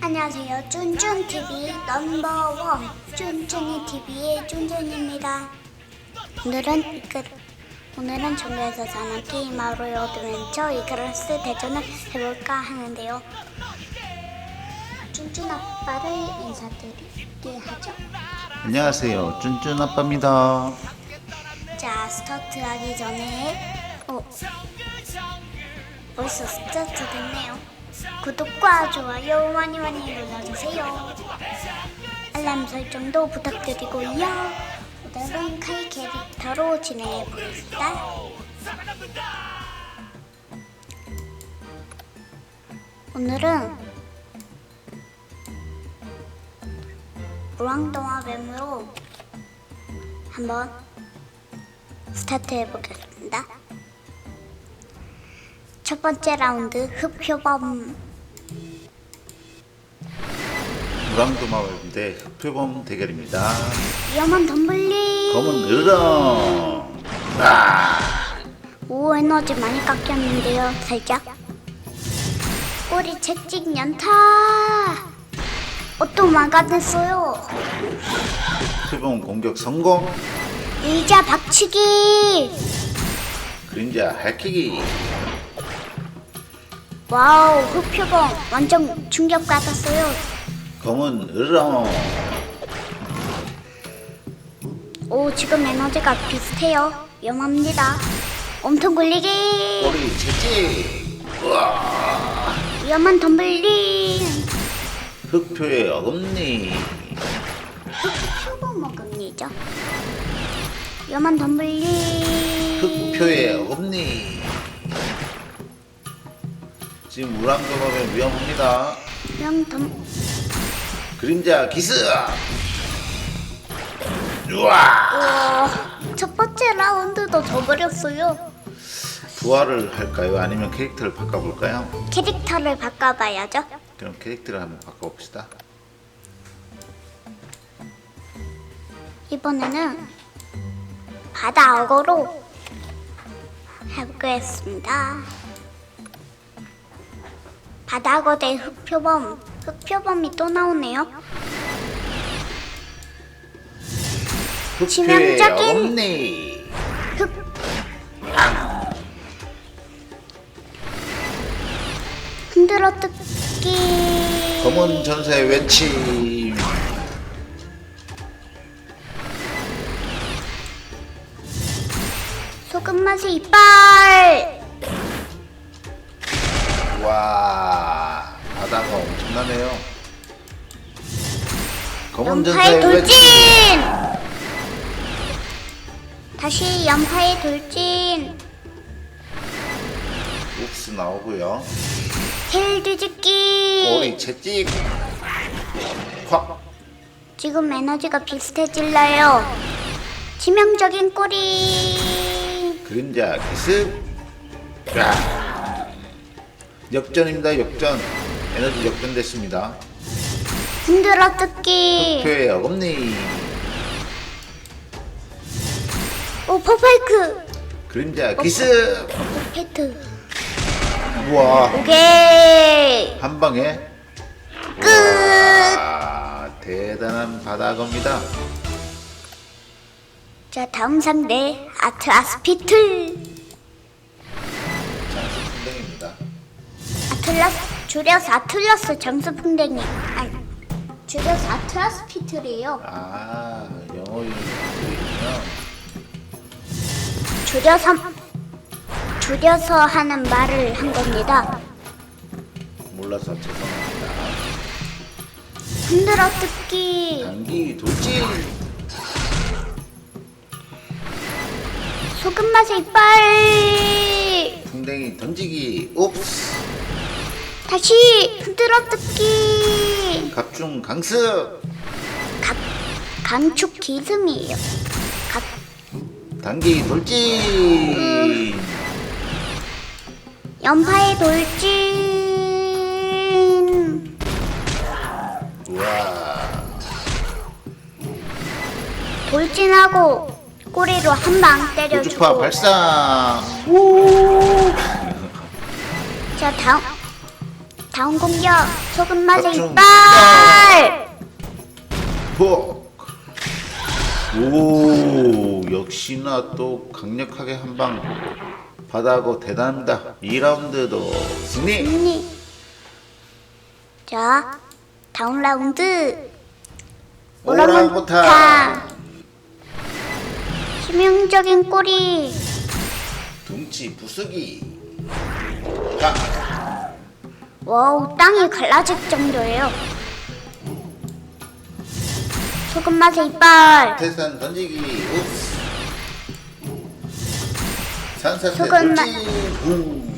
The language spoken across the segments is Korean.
안녕하세요. 쭌쭌TV 넘버원 쭌쭌이 TV의 쭌쭌입니다. 오늘은 그 오늘은 전국에서 사는 게임하러 어드벤처 이그라스 대전을 해볼까 하는데요. 쭌쭌 아빠를 인사드리게 하죠. 안녕하세요. 쭌쭌 아빠입니다. 자, 스타트하기 전에 어 벌써 스타트 됐네요. 구독과 좋아요 많이 많이 눌러주세요. 알람 설정도 부탁드리고요. 오늘은 카이 캐릭터로 진행해 보겠습니다. 오늘은 무랑동화 뱀으로 한번 스타트 해보겠습니다. 첫 번째 라운드 흡표범 무랑도마을 대 흑표범 대결입니다. 위험한 덤블리 검은 으렁. 오 에너지 많이 깎였는데요 살짝 꼬리 채찍 연타 어, 또 막아냈어요 흑표범 공격 성공. 의자 박치기 그림자 할퀴기. 와우 흡표범 완전 충격 받았어요 검은 으렁. 오 지금 에너지가 비슷해요 위험합니다 엄청 굴리기 꼬리 채찍. 우와. 위험한 덤블링 흑표의 어금니. 표고 먹음이죠 위험한 덤블링 흑표의 어금니. 지금 무랑도마뱀 위험합니다. 위험 덤 그림자 기스. 우와. 와, 첫 번째 라운드도 져버렸어요 부활을 할까요? 아니면 캐릭터를 바꿔볼까요? 캐릭터를 바꿔봐야죠 그럼 캐릭터를 한번 바꿔봅시다. 이번에는 바다 악어로 해보겠습니다 바다 악어 대 흑표범 흑표범이 또 나오네요 치명적인-. 흑 흔들어 뜯기 검은 전사의 외침. 소금 맛의 이빨 와 바다가 엄청나네요. 검은 연파의 돌진 외침. 다시 연파의 돌진 욱스 나오고요. 힐 뒤집기 꼬리 채찍. 확. 지금 에너지가 비슷해질라요 치명적인 꼬리 그림자 기습. 야. 역전입니다. 역전. 에너지 역전됐습니다. 흔들어 뜯기 흑표의 어금니. 오 퍼파이크 그림자 기습. 퍼펙트 우와. 오케이 한 방에 끝 아, 대단한 바다겁니다. 자 다음 상대 아트라스 피틀 장수 풍뎅입니다. 아틀라스 줄여서 아틀라스 장수풍뎅이 아니 줄여서 아트라스 피틀이에요 아, 영어 이름이군요. 줄여서 줄여서 하는 말을 한 겁니다 몰라서 죄송합니다. 흔들어 뜯기 단기 돌진. 소금 맛의 이빨 풍뎅이 던지기. 옵스. 다시 흔들어 뜯기 갑중 강습. 각 강축 기승이에요 각 단기 돌진. 연파의 돌진 우와. 돌진하고 꼬리로 한 방 때려주고 우주파 발사. 오. 자 다음 다운 공격 소금 tập trung. 이빨 푹. 오, 역시나 또 강력하게 한 방 받아고 대단합니다. 2라운드도 승리. 승리 자 다운 라운드 오랑우탄. 치명적인 꼬리 둥치 부수기. 가. 와우 땅이 갈라질 정도예요 소금 맛의 이빨 태산 던지기. 읍스. 산사태 소금. 부.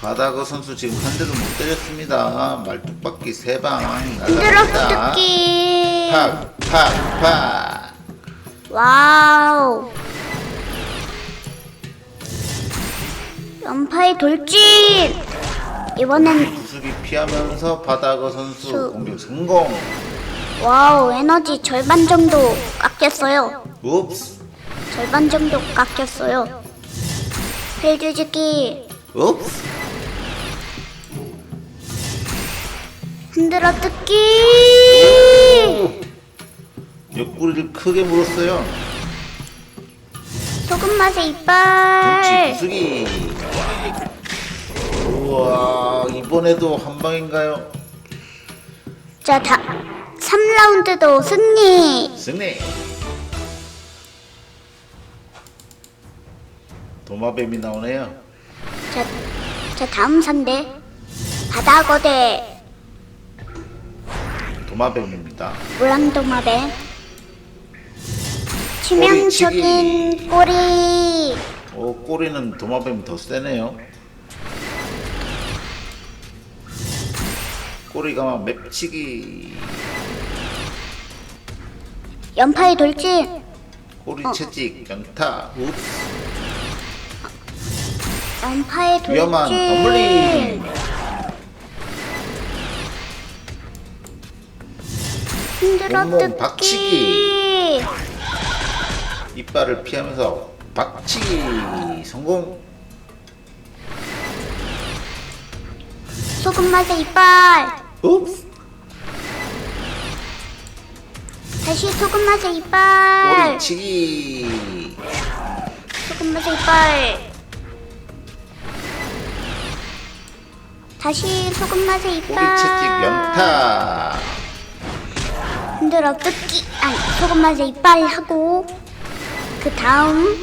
바다거 선수 지금 한 대도 못 때렸습니다. 말뚝박기 세방 흔들어 날아갑니다. 뜯기 팍, 팍, 팍. 와우 연파의 돌진 이번엔 구슬이 피하면서 바다거 선수 수. 공격 성공. 와우 에너지 절반 정도 깎였어요 읍스, 절반 정도 깎였어요 펠 뒤집기 읍스. 흔들어 뜯기 옆구리를 크게 물었어요. 소금 맛의 이빨 부수기. 우와, 이번에도 한 방인가요? 자, 다 3라운드도 승리 승리. 도마뱀이 나오네요. 자, 자 다음 상대 바다거대 도마뱀입니다. 물랑도마뱀 치명적인 꼬리 오, 어, 꼬리는 도마뱀이 더 세네요. 꼬리가 막 맵치기. 연파의 돌진 꼬리 어. 채찍, 연타, 읍스. 연파의 돌진 위험한 덤블링. 흔들어 온몸 뜯기 박치기. 이빨을 피하면서 박치기 성공. 소금 맛의 이빨 읍스. 다시 소금 맛의 이빨 꼬리치기. 소금 맛의 이빨 다시 소금 맛의 이빨 꼬리 채찍 연타. 흔들어 뜯기 아니 소금 맛의 이빨 하고 그 다음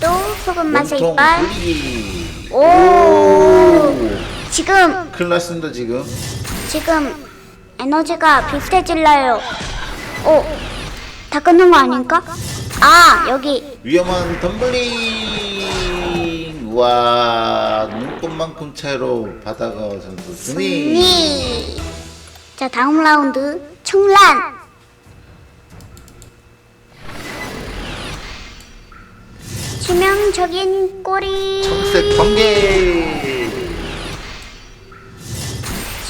또 소금 맛의 몸통 이빨 굴리기. 오 지금 큰일 났습니다 지금. 지금 에너지가 비슷해질라요 오 다 끊는 거 아닌가? 아 여기 위험한 덤블링. 와 눈꽃만큼 차이로 바다가 선수 승리. 승리 자 다음 라운드 청란 치명적인 꼬리 청색 번개.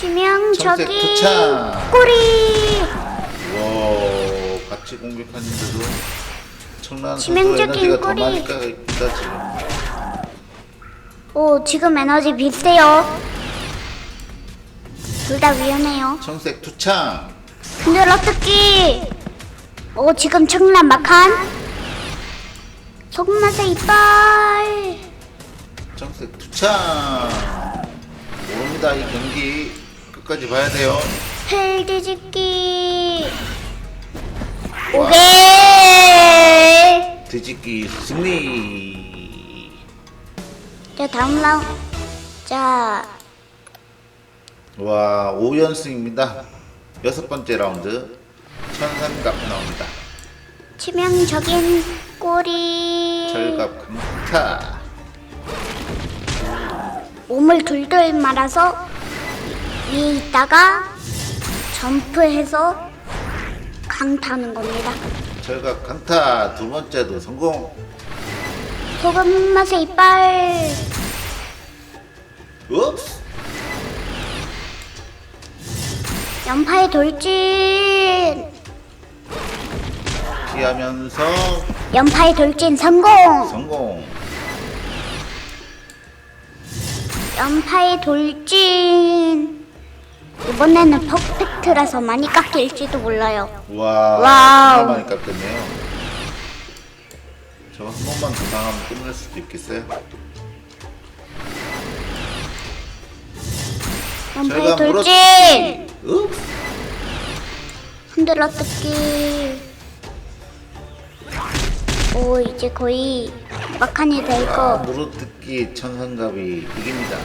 치명적인 청색 투창. 꼬리 와 같이 공격하는데도 청란 선수 치명적인 에너지가 더 꼬리. 많이 까있다 지금. 오 지금 에너지 비슷해요 둘 다 위험해요 청색 투창. 흔들어 뜯기 오 지금 청란 막한 소금 맛의 이빨 청색 투창. 모릅니다 이 경기 끝까지 봐야 돼요. 펠 뒤집기 와. 오케이 뒤집기 승리. 자 다음 라운 자 와 5연승입니다. 여섯 번째 라운드 천삼갑 나옵니다. 치명적인 꼬리 철갑 강타. 몸을 둘둘 말아서 위에 있다가 점프해서 강타하는 겁니다 철갑 강타 두 번째도 성공. 소금 맛의 이빨 읍스. 연파의 돌진 피하면서 연파의 돌진 성공 성공. 연파의 돌진. 이번에는 퍼펙트라서 많이 깎일지도 몰라요. 와, 와우. 많이 깎였네요. 저거 한 번만 더 당하면 끝날 수도 있겠어요? 저희가 돌진. 읍! 흔들어 뜯기. 오 이제 거의 막판이 될 아, 거. 무릎뜯기 천상갑이 이깁니다.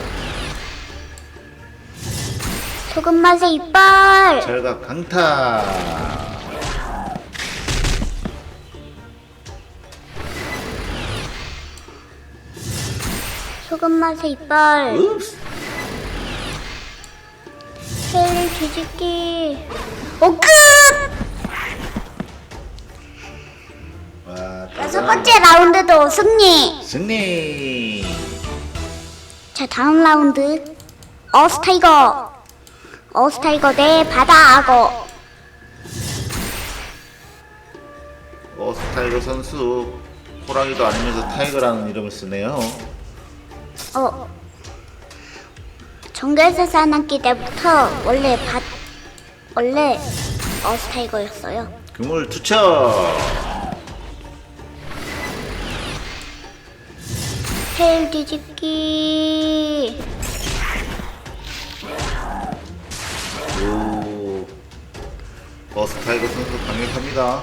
소금 맛의 이빨. 절각 강타. 소금 맛의 이빨. 읍스! 헬 뒤집기. 오 끝. 와, 여섯 번째 라운드도 승리. 승리. 자 다음 라운드 어스타이거. 어스타이거 대 바다 악어. 어스타이거 선수 호랑이도 아니면서 타이거라는 이름을 쓰네요. 어. 정글에서 살았기 때부터 원래 밭 원래 어스타이거였어요. 그물 투척. 헬 뒤집기. 오. 어스타이거 선수 강력합니다.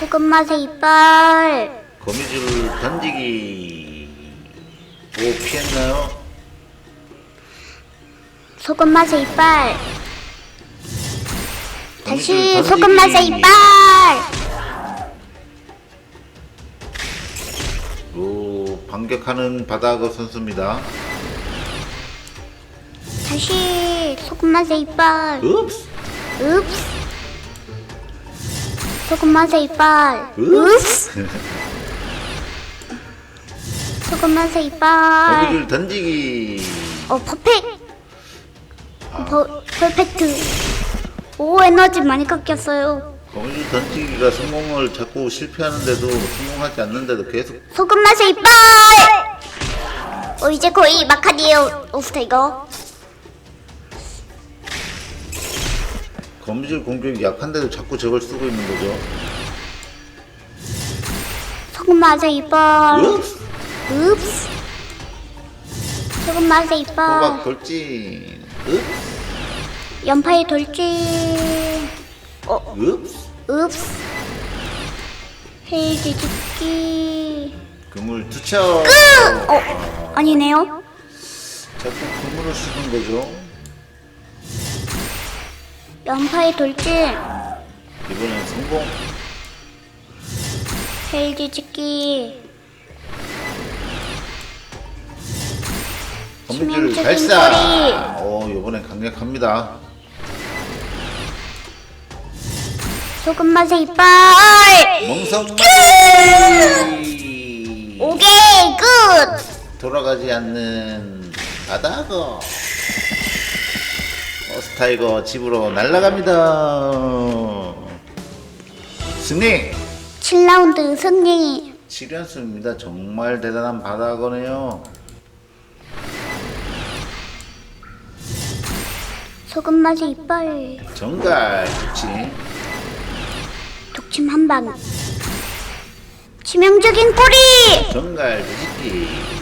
소금 맛의 이빨. 거미줄 던지기. 오 피했나요? 소금 맛의 이빨. 다시 거미줄 소금 맛의 던지기. 이빨. 오 반격하는 바다거 선수입니다. 다시 소금 맛의 이빨. 읍스. 소금 맛의 이빨. 읍스. 소금 맛의 이빨. 거미줄 던지기. 어 퍼펙. 어, 퍼, 퍼펙트. 오 에너지 많이 깎였어요. 거미줄 던지기가 성공을 자꾸 실패하는데도 성공하지 않는데도 계속 소금 맛의 이빨. 어 이제 거의 마카디에요 오스테이거. 거미줄 공격이 약한데도 자꾸 저걸 쓰고 있는 거죠. 소금 맛의 이빨. 읍스. 읍스. 소금 맛의 호박 이빨. 돌진. 읍스. 연파의 돌진. 어 읍스. 읍스. 헬 뒤집기. 그물 투척. 어 아니네요. 자꾸 그물을 쓰는 거죠. 연파의 돌진. 이번엔 성공. 헬 뒤집기. 거미줄 치명적인 발사. 오 이번엔 강력합니다. 소금 맛의 이빨. 멍석마리. 오케이 끝. 돌아가지 않는 바다거. 어스타이거 집으로 날아갑니다. 승리. 7라운드 승리. 7연승입니다. 정말 대단한 바다거네요. 소금 맛의 이빨. 정갈 좋지. 독침 한 방. 치명적인 꼬리. 정갈 뒤집기.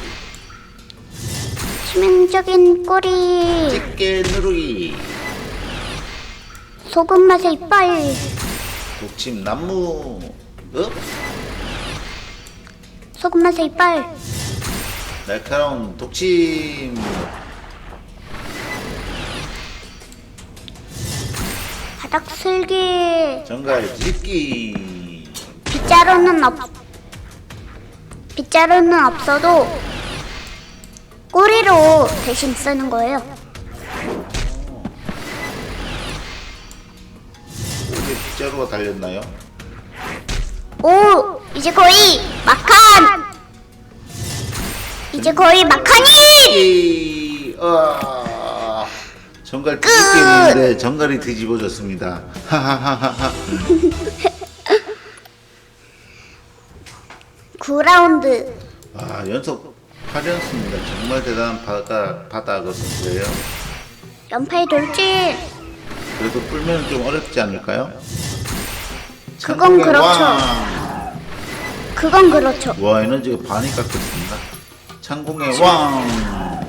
치명적인 꼬리. 집게 누르기. 소금 맛의 이빨. 독침 나무. 업. 소금 맛의 이빨. 날카로운 독침. 바닥 슬기. 정갈 뒤집기. 빗자루는 없. 빗자루는 없어도 꼬리로 대신 쓰는 거예요. 오래 빗자루가 달렸나요? 오, 이제 거의 막한. 이제 거의 막한이. 이, 아, 정갈 뒤집기 했는데 정갈이 뒤집어졌습니다. 하하하하하. 9라운드. 아 연속 8연승입니다. 정말 대단한 바다, 바다거 선수예요. 연파의 돌진. 그래도 뿔면은 좀 어렵지 않을까요? 그건 그렇죠. 왕! 그건 그렇죠. 와 에너지가 반이 깎였습니다. 창공의 왕!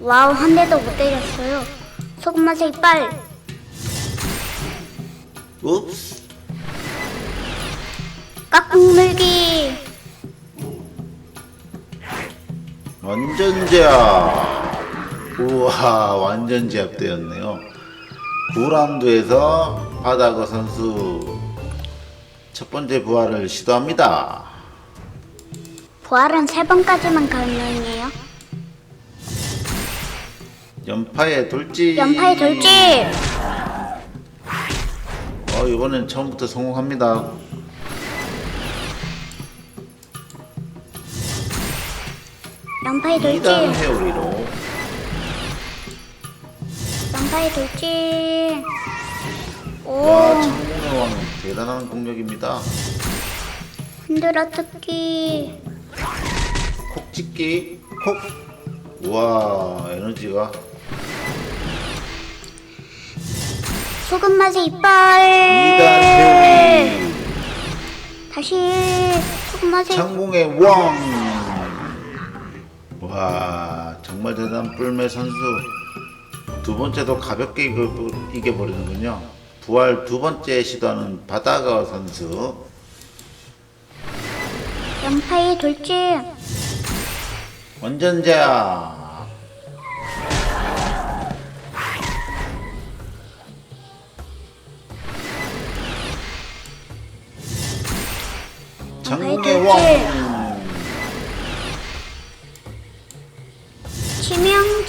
와우, 한 대도 못 때렸어요. 소금 맛의 이빨. 읍스! 깍꿍 물기. 완전 제압! 우와 완전 제압되었네요. 9라운드에서 바다거 선수 첫 번째 부활을 시도합니다. 부활은 세 번까지만 가능해요. 연파의 돌진! 연파의 돌진. 어, 이번엔 처음부터 성공합니다. 2단 돌진. 회오리로 연파의 돌진. 오, 와 창공의 왕 대단한 공격입니다. 흔들어 뜯기. 콕 찍기 콕 우와 에너지가 소금 맛의 2단 이빨. 회오리 다시 소금 맛의 창공의 왕 와 정말 대단한 뿔매 선수. 두 번째도 가볍게 이겨- 이겨 버리는군요. 부활 두 번째 시도하는 바다가 선수. 연파의 돌진. 제압 창공의 왕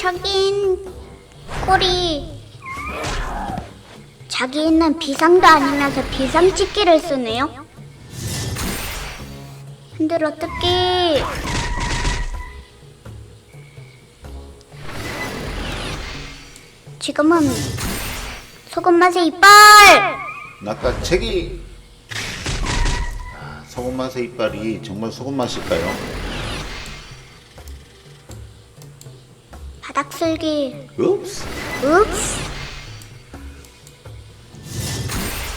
치명적인 꼬리. 자기는 비상도 아니면서 비상 찍기를 쓰네요. 흔들어 뜯기. 지금은 소금 맛의 이빨. 낚아채기 아, 소금 맛의 이빨이 정말 소금 맛일까요? 바닥 쓸기. 읍스 읍스.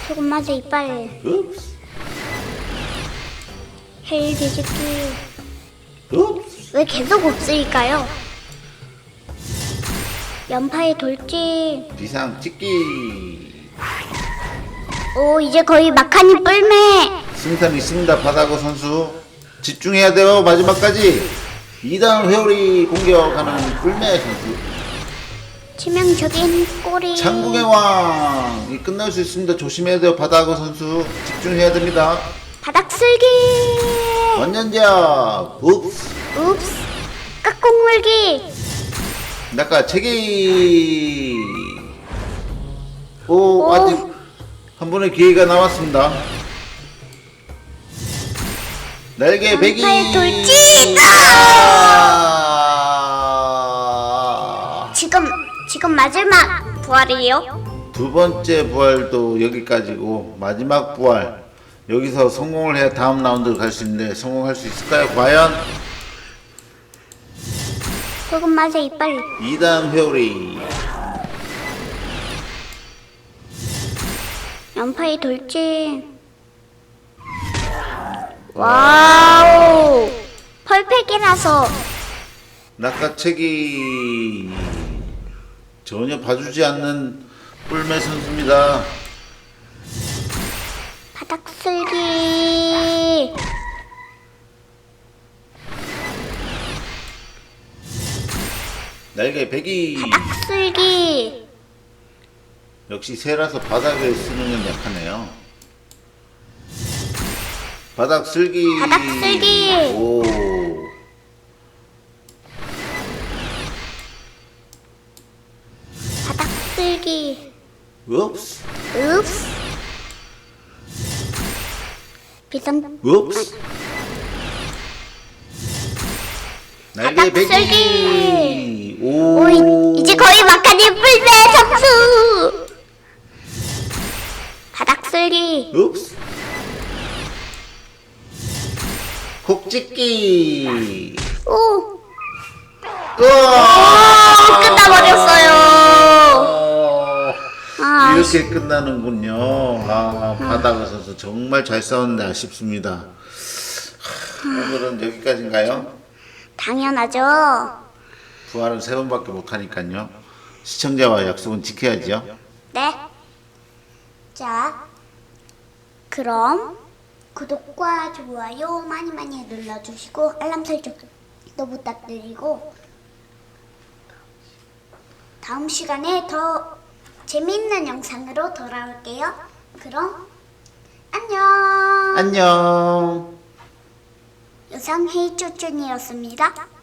소금 맛의 이빨. 읍스 헬 뒤집기. 읍스 왜 계속 없을까요? 연파의 돌진. 비상 찍기 오, 이제 거의 막하니 뿔매. 승산 있습니다 바다고 선수 집중해야 돼요 마지막까지 2단 회오리 공격하는 꿀매 선수 치명적인 꼬리. 창궁의 왕! 이 끝날 수 있습니다 조심해야 돼요 바다고 선수 집중해야 됩니다 바닥 쓸기. 완전제압 읍스 읍스. 깍꿍 물기. 낚아채기 오, 오. 아직 한 번의 기회가 남았습니다 날개 배기 연파의 돌진! 아! 지금, 지금 마지막 부활이에요. 두 번째 부활도 여기까지고 마지막 부활 여기서 성공을 해야 다음 라운드 갈 수 있는데 성공할 수 있을까요? 과연 소금 맛의 이빨. 2단 회오리 연파의 돌진. 와우. 펄팩이라서 낚아채기 전혀 봐주지 않는 뿔매 선수입니다. 바닥 쓸기. 날개 배기 바닥 쓸기. 역시 새라서 바닥에 쓰는 건 약하네요. 바닥 쓸기 바닥 쓸기. 오 바닥 쓸기. 읍스 읍스. 비상 읍스 날개 쓸기. 오, 오, 이- 이제 거의 막하니 뿔매 점수. 바닥 쓸기. 읍스 콕 찍기 오, 으아! 끝나버렸어요. 어, 아, 이렇게 끝나는군요. 아, 바다가 선수 정말 잘 싸웠네 아쉽습니다. 하, 오늘은 여기까지인가요? 당연하죠. 부활은 세 번밖에 못하니까요. 시청자와 약속은 지켜야죠. 네. 자, 그럼 구독과 좋아요 많이 많이 눌러주시고 알람 설정도 부탁드리고 다음 시간에 더 재미있는 영상으로 돌아올게요. 그럼 안녕. 안녕. 유상 헤이쭈쭈이었습니다.